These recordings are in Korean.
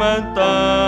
주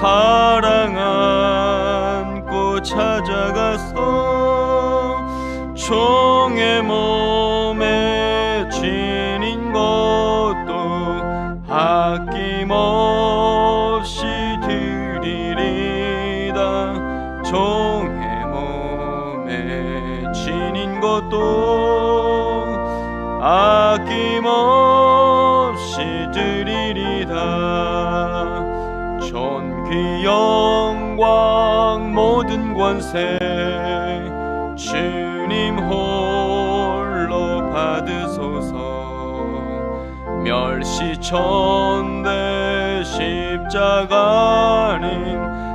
사랑 안고 찾아가서 종의 몸 천대 십자가는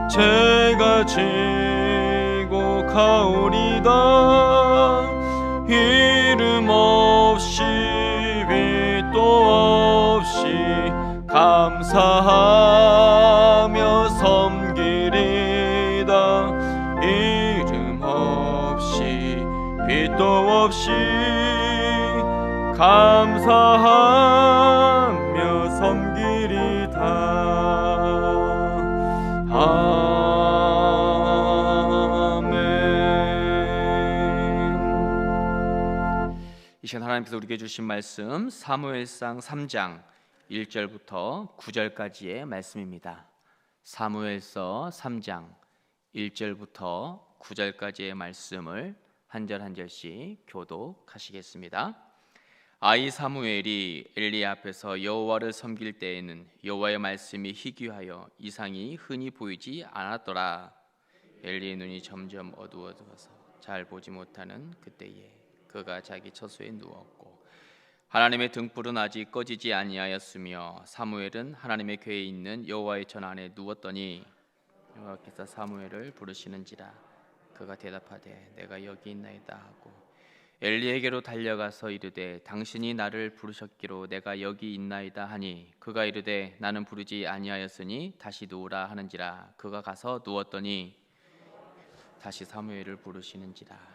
제가 지고 가오리다. 이름 없이 빛도 없이 감사하며 섬기리다. 이름 없이 빛도 없이 감사하 하나님께서 우리에게 주신 말씀 사무엘상 3장 1절부터 9절까지의 말씀입니다. 사무엘서 3장 1절부터 9절까지의 말씀을 한 절 한 절씩 교독하시겠습니다. 아이 사무엘이 엘리 앞에서 여호와를 섬길 때에는 여호와의 말씀이 희귀하여 이상이 흔히 보이지 않았더라. 엘리의 눈이 점점 어두워져서 잘 보지 못하는 그때에 그가 자기 처소에 누웠고 하나님의 등불은 아직 꺼지지 아니하였으며 사무엘은 하나님의 궤에 있는 여호와의 전 안에 누웠더니 여호와께서 사무엘을 부르시는지라 그가 대답하되 내가 여기 있나이다 하고 엘리에게로 달려가서 이르되 당신이 나를 부르셨기로 내가 여기 있나이다 하니 그가 이르되 나는 부르지 아니하였으니 다시 누우라 하는지라 그가 가서 누웠더니 다시 사무엘을 부르시는지라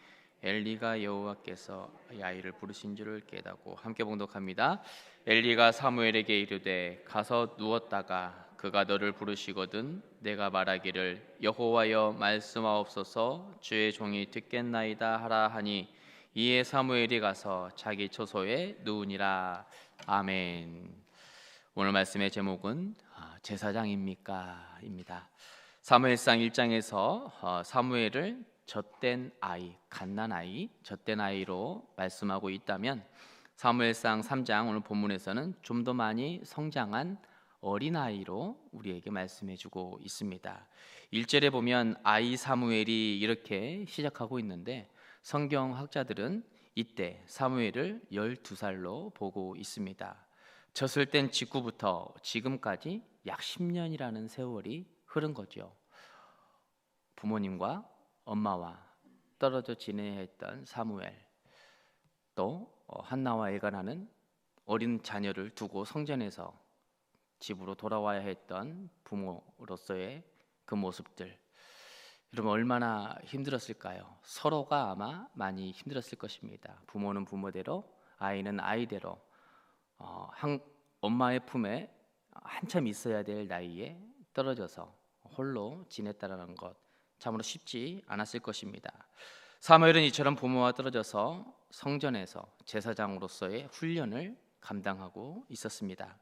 엘리가 여호와께서 야이를 부르신 줄을 깨닫고 함께 봉독합니다. 엘리가 사무엘에게 이르되 가서 누웠다가 그가 너를 부르시거든 내가 말하기를 여호와여 말씀하옵소서 주의 종이 듣겠나이다 하라 하니 이에 사무엘이 가서 자기 처소에 누우니라 아멘. 오늘 말씀의 제목은 아, 제사장입니까입니다. 사무엘상 1장에서 어, 사무엘을 젖된 아이, 갓난 아이, 젖된 아이로 말씀하고 있다면 사무엘상 3장 오늘 본문에서는 좀 더 많이 성장한 어린 아이로 우리에게 말씀해 주고 있습니다. 1절에 보면 아이 사무엘이 이렇게 시작하고 있는데 성경 학자들은 이때 사무엘을 12살로 보고 있습니다. 졌을 땐 직후부터 지금까지 약 10년이라는 세월이 흐른 거죠. 부모님과 엄마와 떨어져 지내야 했던 사무엘 또 어, 한나와 엘가나는 어린 자녀를 두고 성전에서 집으로 돌아와야 했던 부모로서의 그 모습들 여러분 얼마나 힘들었을까요? 서로가 아마 많이 힘들었을 것입니다. 부모는 부모대로 아이는 아이대로 어, 한, 엄마의 품에 한참 있어야 될 나이에 떨어져서 홀로 지냈다라는 것 참으로 쉽지 않았을 것입니다. 사무엘은 이처럼 부모와 떨어져서 성전에서 제사장으로서의 훈련을 감당하고 있었습니다.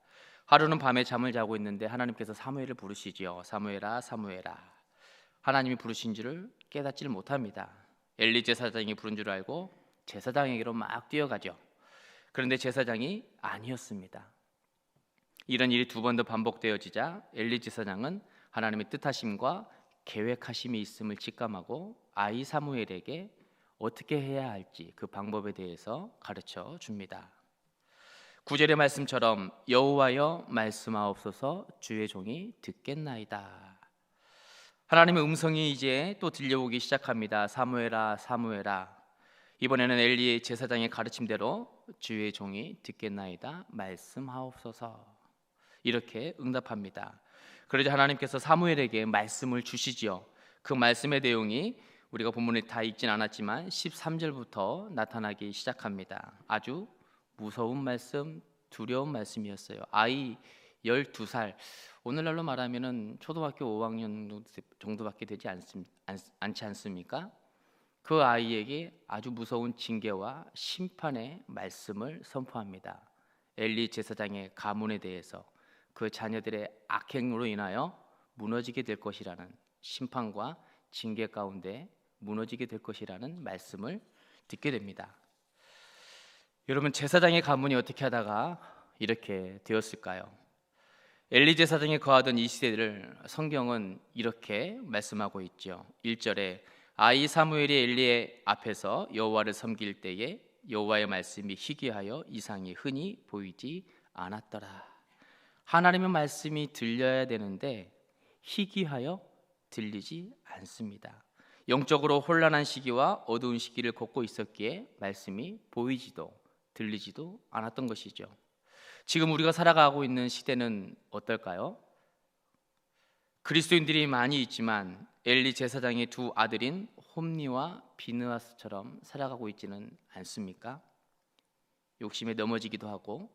하루는 밤에 잠을 자고 있는데 하나님께서 사무엘을 부르시지요. 사무엘아, 사무엘아. 하나님이 부르신 줄을 깨닫지를 못합니다. 엘리 제사장이 부른 줄 알고 제사장에게로 막 뛰어가죠. 그런데 제사장이 아니었습니다. 이런 일이 두 번 더 반복되어지자 엘리 제사장은 하나님의 뜻하심과 계획하심이 있음을 직감하고 아이 사무엘에게 어떻게 해야 할지 그 방법에 대해서 가르쳐 줍니다. 구절의 말씀처럼 여호와여 말씀하옵소서 주의 종이 듣겠나이다. 하나님의 음성이 이제 또 들려오기 시작합니다. 사무엘아 사무엘아 이번에는 엘리의 제사장의 가르침대로 주의 종이 듣겠나이다 말씀하옵소서 이렇게 응답합니다. 그러자 하나님께서 사무엘에게 말씀을 주시지요. 그 말씀의 내용이 우리가 본문에 다 읽진 않았지만 13절부터 나타나기 시작합니다. 아주 무서운 말씀, 두려운 말씀이었어요. 아이 12살 오늘날로 말하면은 초등학교 5학년 정도밖에 되지 않지 않습니까? 그 아이에게 아주 무서운 징계와 심판의 말씀을 선포합니다. 엘리 제사장의 가문에 대해서 그 자녀들의 악행으로 인하여 무너지게 될 것이라는 심판과 징계 가운데 무너지게 될 것이라는 말씀을 듣게 됩니다. 여러분 제사장의 가문이 어떻게 하다가 이렇게 되었을까요? 엘리 제사장이 거하던 이 시대를 성경은 이렇게 말씀하고 있죠. 1절에 아이 사무엘이 엘리의 앞에서 여호와를 섬길 때에 여호와의 말씀이 희귀하여 이상이 흔히 보이지 않았더라. 하나님의 말씀이 들려야 되는데 희귀하여 들리지 않습니다. 영적으로 혼란한 시기와 어두운 시기를 걷고 있었기에 말씀이 보이지도 들리지도 않았던 것이죠. 지금 우리가 살아가고 있는 시대는 어떨까요? 그리스도인들이 많이 있지만 엘리 제사장의 두 아들인 홈니와 비느하스처럼 살아가고 있지는 않습니까? 욕심에 넘어지기도 하고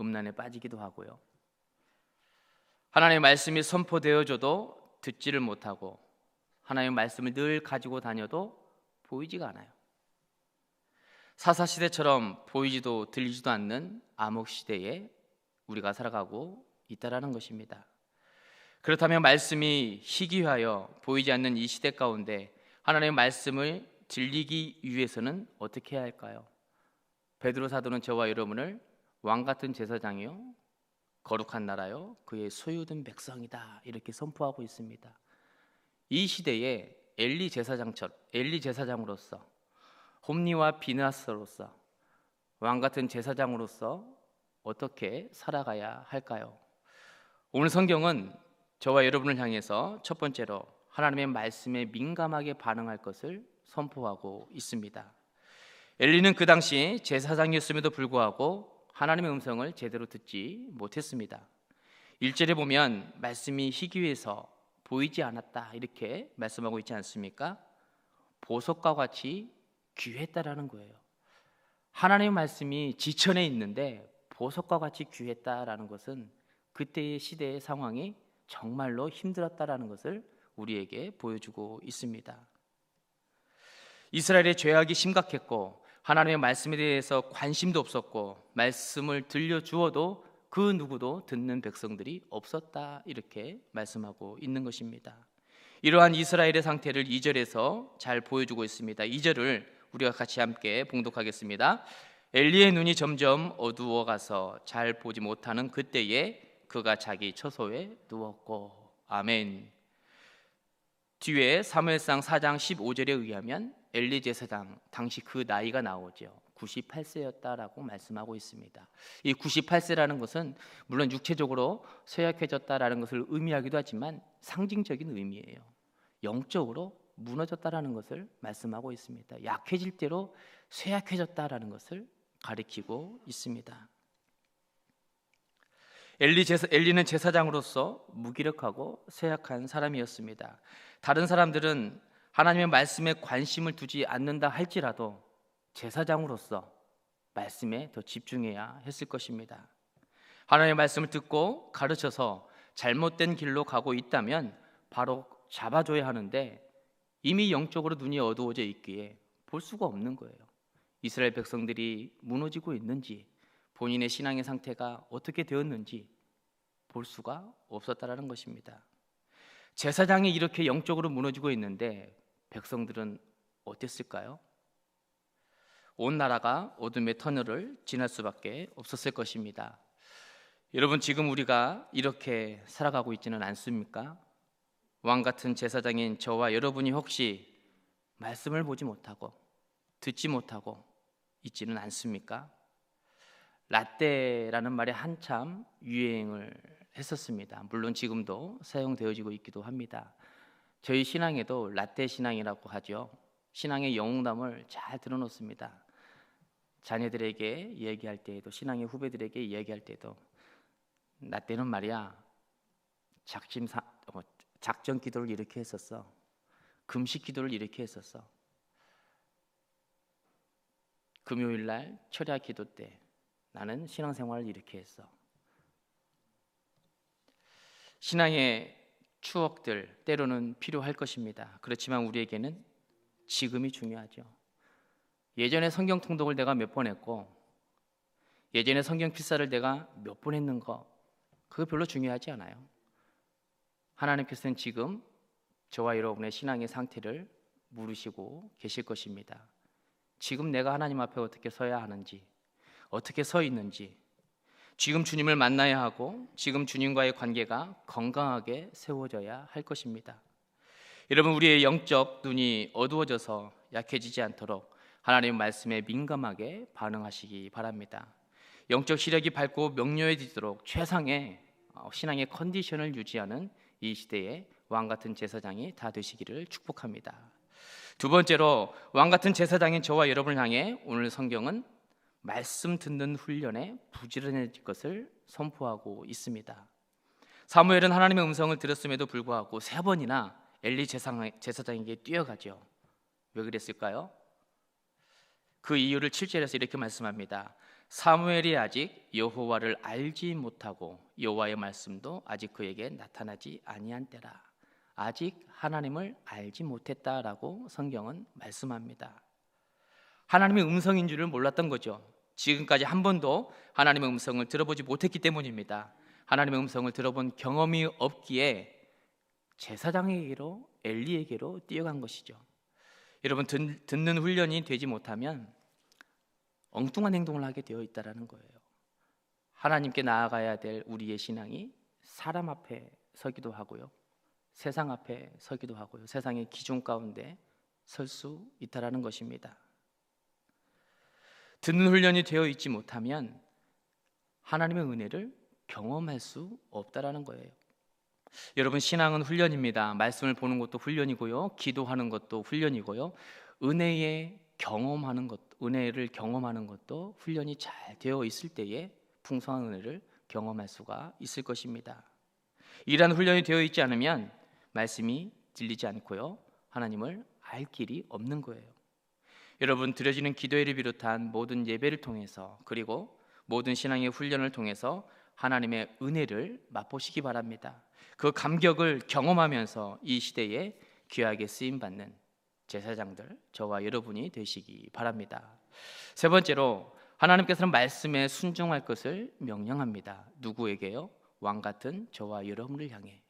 음란에 빠지기도 하고요. 하나님의 말씀이 선포되어져도 듣지를 못하고 하나님의 말씀을 늘 가지고 다녀도 보이지가 않아요. 사사 시대처럼 보이지도 들리지도 않는 암흑 시대에 우리가 살아가고 있다라는 것입니다. 그렇다면 말씀이 희귀하여 보이지 않는 이 시대 가운데 하나님의 말씀을 들리기 위해서는 어떻게 해야 할까요? 베드로 사도는 저와 여러분을 왕 같은 제사장이요 거룩한 나라요 그의 소유된 백성이다 이렇게 선포하고 있습니다. 이 시대에 엘리 제사장처럼 엘리 제사장으로서 홈니와 비나스로서 왕 같은 제사장으로서 어떻게 살아가야 할까요? 오늘 성경은 저와 여러분을 향해서 첫 번째로 하나님의 말씀에 민감하게 반응할 것을 선포하고 있습니다. 엘리는 그 당시 제사장이었음에도 불구하고 하나님의 음성을 제대로 듣지 못했습니다. 1절에 보면 말씀이 희귀해서 보이지 않았다 이렇게 말씀하고 있지 않습니까? 보석과 같이 귀했다라는 거예요. 하나님의 말씀이 지천에 있는데 보석과 같이 귀했다라는 것은 그때의 시대의 상황이 정말로 힘들었다라는 것을 우리에게 보여주고 있습니다. 이스라엘의 죄악이 심각했고 하나님의 말씀에 대해서 관심도 없었고 말씀을 들려 주어도 그 누구도 듣는 백성들이 없었다 이렇게 말씀하고 있는 것입니다. 이러한 이스라엘의 상태를 2절에서 잘 보여주고 있습니다. 2절을 우리가 같이 함께 봉독하겠습니다. 엘리의 눈이 점점 어두워 가서 잘 보지 못하는 그때에 그가 자기 처소에 누웠고 아멘. 뒤에 사무엘상 4장 15절에 의하면 엘리 제사장 당시 그 나이가 나오죠. 98세였다라고 말씀하고 있습니다. 이 98세라는 것은 물론 육체적으로 쇠약해졌다라는 것을 의미하기도 하지만 상징적인 의미예요. 영적으로 무너졌다라는 것을 말씀하고 있습니다. 약해질 대로 쇠약해졌다라는 것을 가리키고 있습니다. 엘리 제사, 엘리는 제사장으로서 무기력하고 쇠약한 사람이었습니다. 다른 사람들은 하나님의 말씀에 관심을 두지 않는다 할지라도 제사장으로서 말씀에 더 집중해야 했을 것입니다. 하나님의 말씀을 듣고 가르쳐서 잘못된 길로 가고 있다면 바로 잡아줘야 하는데 이미 영적으로 눈이 어두워져 있기에 볼 수가 없는 거예요. 이스라엘 백성들이 무너지고 있는지 본인의 신앙의 상태가 어떻게 되었는지 볼 수가 없었다라는 것입니다. 제사장이 이렇게 영적으로 무너지고 있는데 백성들은 어땠을까요? 온 나라가 어둠의 터널을 지날 수밖에 없었을 것입니다. 여러분 지금 우리가 이렇게 살아가고 있지는 않습니까? 왕 같은 제사장인 저와 여러분이 혹시 말씀을 보지 못하고 듣지 못하고 있지는 않습니까? 라떼라는 말이 한참 유행을 했었습니다. 물론 지금도 사용되어지고 있기도 합니다. 저희 신앙에도 라떼 신앙이라고 하죠. 신앙의 영웅담을 잘 들어놓습니다. 자녀들에게 얘기할 때에도 신앙의 후배들에게 얘기할 때도 라떼는 말이야 작심사 어, 작전 기도를 이렇게 했었어. 금식 기도를 이렇게 했었어. 금요일 날 철야 기도 때 나는 신앙생활을 이렇게 했어. 신앙의 추억들 때로는 필요할 것입니다. 그렇지만 우리에게는 지금이 중요하죠. 예전에 성경 통독을 내가 몇 번 했고 예전에 성경 필사를 내가 몇 번 했는 거 그거 별로 중요하지 않아요. 하나님께서는 지금 저와 여러분의 신앙의 상태를 물으시고 계실 것입니다. 지금 내가 하나님 앞에 어떻게 서야 하는지 어떻게 서 있는지 지금 주님을 만나야 하고 지금 주님과의 관계가 건강하게 세워져야 할 것입니다. 여러분 우리의 영적 눈이 어두워져서 약해지지 않도록 하나님 말씀에 민감하게 반응하시기 바랍니다. 영적 시력이 밝고 명료해지도록 최상의 어, 신앙의 컨디션을 유지하는 이 시대에 왕 같은 제사장이 다 되시기를 축복합니다. 두 번째로 왕 같은 제사장인 저와 여러분을 향해 오늘 성경은 말씀 듣는 훈련에 부지런해질 것을 선포하고 있습니다. 사무엘은 하나님의 음성을 들었음에도 불구하고 세 번이나 엘리 제사장에게 뛰어가죠. 왜 그랬을까요? 그 이유를 7절에서 이렇게 말씀합니다. 사무엘이 아직 여호와를 알지 못하고 여호와의 말씀도 아직 그에게 나타나지 아니한 때라. 아직 하나님을 알지 못했다라고 성경은 말씀합니다. 하나님의 음성인 줄을 몰랐던 거죠. 지금까지 한 번도 하나님의 음성을 들어보지 못했기 때문입니다. 하나님의 음성을 들어본 경험이 없기에 제사장에게로 엘리에게로 뛰어간 것이죠. 여러분 듣, 는 훈련이 되지 못하면 엉뚱한 행동을 하게 되어 있다라는 거예요. 하나님께 나아가야 될 우리의 신앙이 사람 앞에 서기도 하고요. 세상 앞에 서기도 하고요. 세상의 기준 가운데 설 수 있다라는 것입니다. 듣는 훈련이 되어 있지 못하면 하나님의 은혜를 경험할 수 없다라는 거예요. 여러분 신앙은 훈련입니다. 말씀을 보는 것도 훈련이고요. 기도하는 것도 훈련이고요. 은혜의 경험하는 것, 은혜를 경험하는 것도 훈련이 잘 되어 있을 때에 풍성한 은혜를 경험할 수가 있을 것입니다. 이러한 훈련이 되어 있지 않으면 말씀이 들리지 않고요. 하나님을 알 길이 없는 거예요. 여러분 드려지는 기도회를 비롯한 모든 예배를 통해서 그리고 모든 신앙의 훈련을 통해서 하나님의 은혜를 맛보시기 바랍니다. 그 감격을 경험하면서 이 시대에 귀하게 쓰임 받는 제사장들 저와 여러분이 되시기 바랍니다. 세 번째로 하나님께서는 말씀에 순종할 것을 명령합니다. 누구에게요? 왕 같은 저와 여러분을 향해.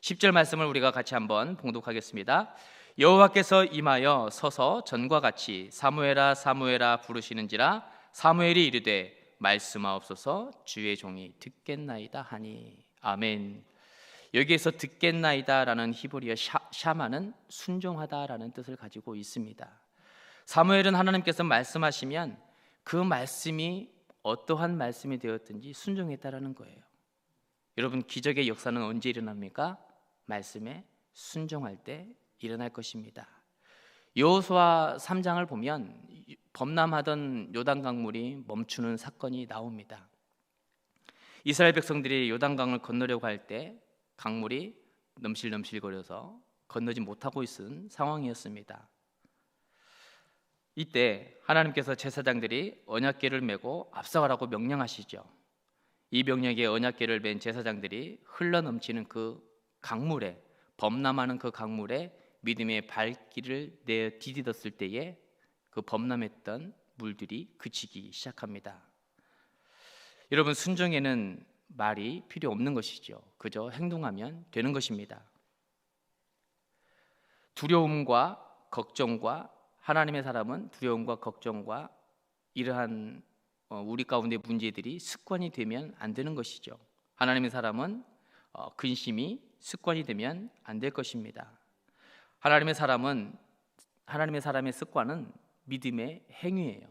10절 말씀을 우리가 같이 한번 봉독하겠습니다. 여호와께서 임하여 서서 전과 같이 사무엘아 사무엘아 부르시는지라 사무엘이 이르되 말씀하옵소서 주의 종이 듣겠나이다 하니 아멘. 여기에서 듣겠나이다라는 히브리어 샤, 샤마는 순종하다라는 뜻을 가지고 있습니다. 사무엘은 하나님께서 말씀하시면 그 말씀이 어떠한 말씀이 되었든지 순종했다라는 거예요. 여러분 기적의 역사는 언제 일어납니까? 말씀에 순종할 때 일어날 것입니다. 여호수아 3장을 보면 범람하던 요단 강물이 멈추는 사건이 나옵니다. 이스라엘 백성들이 요단강을 건너려고 할 때 강물이 넘실넘실거려서 건너지 못하고 있은 상황이었습니다. 이때 하나님께서 제사장들이 언약궤를 메고 앞서가라고 명령하시죠. 이 명령에 언약궤를 맨 제사장들이 흘러 넘치는 그 강물에 범람하는 그 강물에 믿음의 발길을 내어 디디었을 때에 그 범람했던 물들이 그치기 시작합니다. 여러분 순종에는 말이 필요 없는 것이죠. 그저 행동하면 되는 것입니다. 두려움과 걱정과 하나님의 사람은 두려움과 걱정과 이러한 어, 우리 가운데 문제들이 습관이 되면 안 되는 것이죠. 하나님의 사람은 어, 근심이 습관이 되면 안 될 것입니다. 하나님의 사람은 하나님의 사람의 습관은 믿음의 행위예요.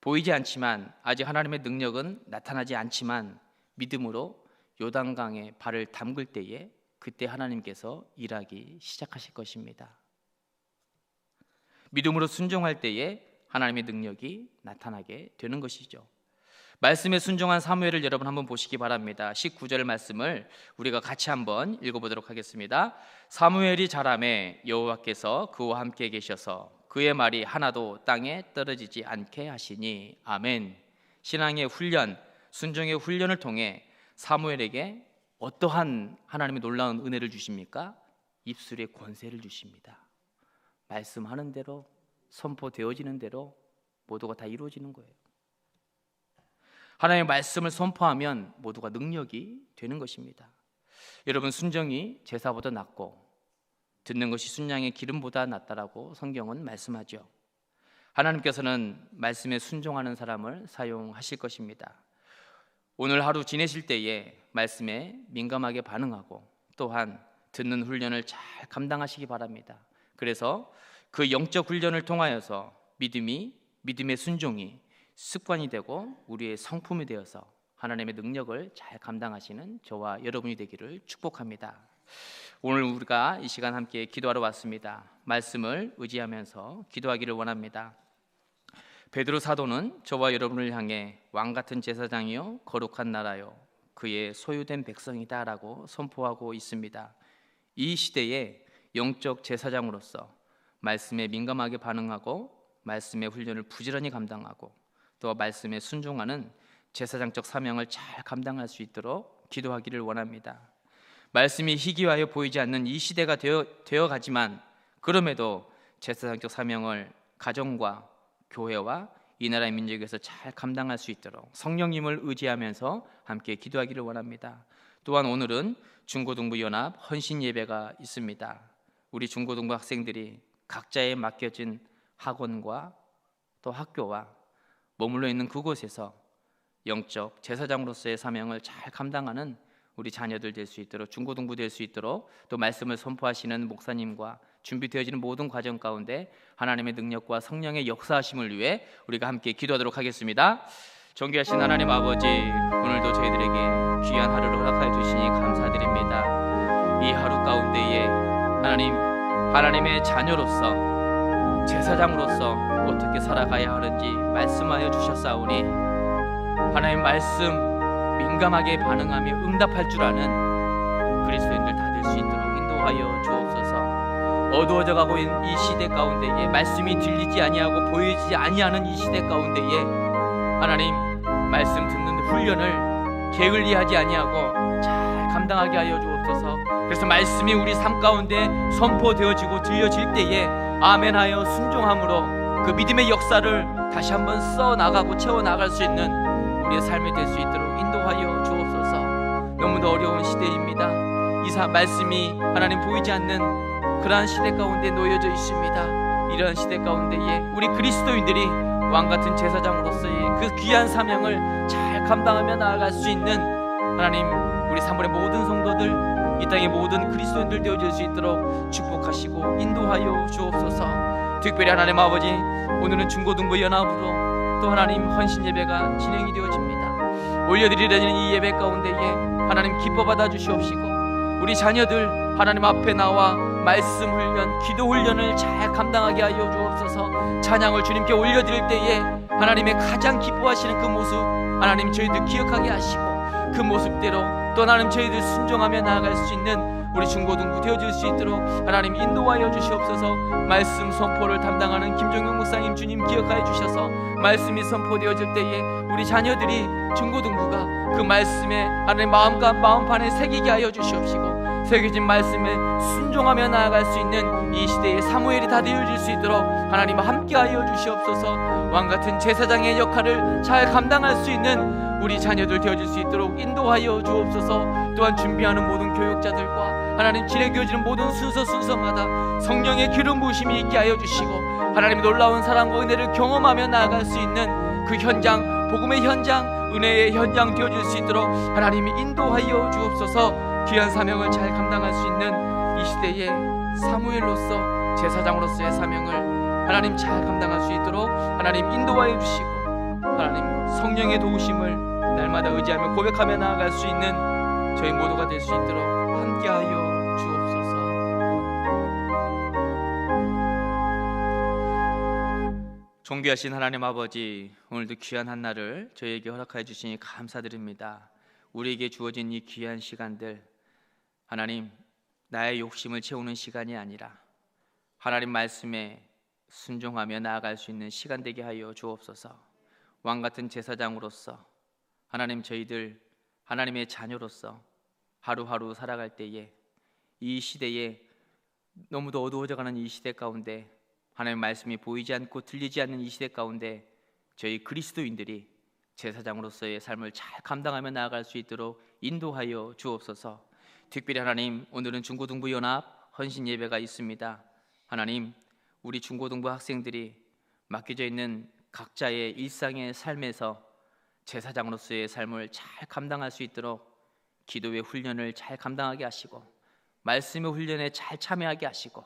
보이지 않지만 아직 하나님의 능력은 나타나지 않지만 믿음으로 요단강에 발을 담글 때에 그때 하나님께서 일하기 시작하실 것입니다. 믿음으로 순종할 때에 하나님의 능력이 나타나게 되는 것이죠. 말씀에 순종한 사무엘을 여러분 한번 보시기 바랍니다. 19절 말씀을 우리가 같이 한번 읽어보도록 하겠습니다. 사무엘이 자라매 여호와께서 그와 함께 계셔서 그의 말이 하나도 땅에 떨어지지 않게 하시니 아멘. 신앙의 훈련, 순종의 훈련을 통해 사무엘에게 어떠한 하나님의 놀라운 은혜를 주십니까? 입술의 권세를 주십니다. 말씀하는 대로 선포되어지는 대로 모두가 다 이루어지는 거예요. 하나님의 말씀을 선포하면 모두가 능력이 되는 것입니다. 여러분 순정이 제사보다 낫고 듣는 것이 순양의 기름보다 낫다라고 성경은 말씀하죠. 하나님께서는 말씀에 순종하는 사람을 사용하실 것입니다. 오늘 하루 지내실 때에 말씀에 민감하게 반응하고 또한 듣는 훈련을 잘 감당하시기 바랍니다. 그래서 그 영적 훈련을 통하여서 믿음이 믿음의 순종이 습관이 되고 우리의 성품이 되어서 하나님의 능력을 잘 감당하시는 저와 여러분이 되기를 축복합니다. 오늘 우리가 이 시간 함께 기도하러 왔습니다. 말씀을 의지하면서 기도하기를 원합니다. 베드로 사도는 저와 여러분을 향해 왕 같은 제사장이요 거룩한 나라요 그의 소유된 백성이다라고 선포하고 있습니다. 이 시대에 영적 제사장으로서 말씀에 민감하게 반응하고 말씀의 훈련을 부지런히 감당하고 또 말씀에 순종하는 제사장적 사명을 잘 감당할 수 있도록 기도하기를 원합니다. 말씀이 희귀하여 보이지 않는 이 시대가 되어, 되어 가지만 그럼에도 제사장적 사명을 가정과 교회와 이 나라의 민족에서 잘 감당할 수 있도록 성령님을 의지하면서 함께 기도하기를 원합니다. 또한 오늘은 중고등부 연합 헌신 예배가 있습니다. 우리 중고등부 학생들이 각자에 맡겨진 학원과 또 학교와 머물러 있는 그곳에서 영적 제사장으로서의 사명을 잘 감당하는 우리 자녀들 될 수 있도록 중고등부 될 수 있도록 또 말씀을 선포하시는 목사님과 준비되어지는 모든 과정 가운데 하나님의 능력과 성령의 역사하심을 위해 우리가 함께 기도하도록 하겠습니다. 존귀하신 하나님 아버지 오늘도 저희들에게 귀한 하루를 허락하여 주시니 감사드립니다. 이 하루 가운데에 하나님 하나님의 자녀로서 제사장으로서 어떻게 살아가야 하는지 말씀하여 주셨사오니 하나님 말씀 민감하게 반응하며 응답할 줄 아는 그리스도인들 다 될 수 있도록 인도하여 주옵소서. 어두워져 가고 있는 이 시대 가운데에 말씀이 들리지 아니하고 보이지 아니하는 이 시대 가운데에 하나님 말씀 듣는 훈련을 게을리하지 아니하고 잘 감당하게 하여 주옵소서. 그래서 말씀이 우리 삶 가운데 선포되어지고 들려질 때에 아멘하여 순종함으로 그 믿음의 역사를 다시 한번 써 나가고 채워 나갈 수 있는 우리의 삶이 될 수 있도록 인도하여 주옵소서. 너무도 어려운 시대입니다. 이 사, 말씀이 하나님 보이지 않는 그러한 시대 가운데 놓여져 있습니다. 이러한 시대 가운데에 우리 그리스도인들이 왕 같은 제사장으로서의 그 귀한 사명을 잘 감당하며 나아갈 수 있는 하나님 우리 사물의 모든 성도들 이 땅의 모든 그리스도인들 되어질 수 있도록 축복하시고 인도하여 주옵소서. 특별히 하나님 아버지 오늘은 중고등부 연합으로 또 하나님 헌신 예배가 진행이 되어집니다. 올려드리려는 이 예배 가운데에 하나님 기뻐 받아 주시옵시고 우리 자녀들 하나님 앞에 나와 말씀 훈련, 기도 훈련을 잘 감당하게 하여 주옵소서. 찬양을 주님께 올려드릴 때에 하나님의 가장 기뻐하시는 그 모습 하나님 저희들 기억하게 하시고 그 모습대로 또 하나님 저희들 순종하며 나아갈 수 있는 우리 중고등부 되어질 수 있도록 하나님 인도하여 주시옵소서. 말씀 선포를 담당하는 김종경 목사님 주님 기억하여 주셔서 말씀이 선포되어질 때에 우리 자녀들이 중고등부가 그 말씀에 하나님 마음과 마음판에 새기게 하여 주시옵시고 새겨진 말씀에 순종하며 나아갈 수 있는 이 시대의 사무엘이 다 되어질 수 있도록 하나님 함께하여 주시옵소서. 왕 같은 제사장의 역할을 잘 감당할 수 있는 우리 자녀들 되어질 수 있도록 인도하여 주옵소서. 또한 준비하는 모든 교육자들과 하나님 진행되어지는 모든 순서 순서마다 성령의 기름 부으심이 있게 하여 주시고 하나님의 놀라운 사랑과 은혜를 경험하며 나아갈 수 있는 그 현장 복음의 현장 은혜의 현장 되어질 수 있도록 하나님이 인도하여 주옵소서 귀한 사명을 잘 감당할 수 있는 이 시대의 사무엘로서 제사장으로서의 사명을 하나님 잘 감당할 수 있도록 하나님 인도하여 주시고 하나님 성령의 도우심을 날마다 의지하며 고백하며 나아갈 수 있는 저희 모두가 될 수 있도록 함께하여 주옵소서. 존귀하신 하나님 아버지 오늘도 귀한 한 날을 저희에게 허락하여 주시니 감사드립니다. 우리에게 주어진 이 귀한 시간들 하나님 나의 욕심을 채우는 시간이 아니라 하나님 말씀에 순종하며 나아갈 수 있는 시간 되게 하여 주옵소서. 왕 같은 제사장으로서 하나님 저희들 하나님의 자녀로서 하루하루 살아갈 때에 이 시대에 너무도 어두워져 가는 이 시대 가운데 하나님 말씀이 보이지 않고 들리지 않는 이 시대 가운데 저희 그리스도인들이 제사장으로서의 삶을 잘 감당하며 나아갈 수 있도록 인도하여 주옵소서. 특별히 하나님 오늘은 중고등부 연합 헌신 예배가 있습니다. 하나님 우리 중고등부 학생들이 맡겨져 있는 각자의 일상의 삶에서 제사장으로서의 삶을 잘 감당할 수 있도록 기도의 훈련을 잘 감당하게 하시고 말씀의 훈련에 잘 참여하게 하시고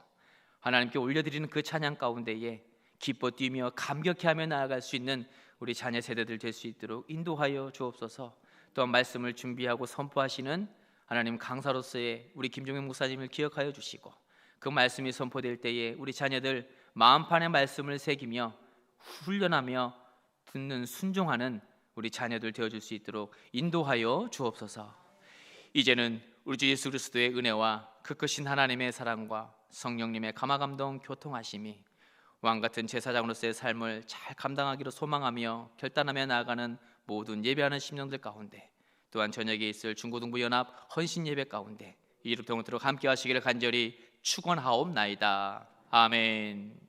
하나님께 올려드리는 그 찬양 가운데에 기뻐 뛰며 감격해하며 나아갈 수 있는 우리 자녀 세대들 될 수 있도록 인도하여 주옵소서. 또한 말씀을 준비하고 선포하시는 하나님 강사로서의 우리 김종현 목사님을 기억하여 주시고 그 말씀이 선포될 때에 우리 자녀들 마음판의 말씀을 새기며 훈련하며 듣는 순종하는 우리 자녀들 되어 줄 수 있도록 인도하여 주옵소서. 이제는 우리 주 예수 그리스도의 은혜와 그 크신 하나님의 사랑과 성령님의 감화 감동 교통하심이 왕 같은 제사장으로서의 삶을 잘 감당하기로 소망하며 결단하며 나아가는 모든 예배하는 심령들 가운데 또한 저녁에 있을 중고등부 연합 헌신 예배 가운데 이룩 동토록 함께 하시기를 간절히 축원하옵나이다. 아멘.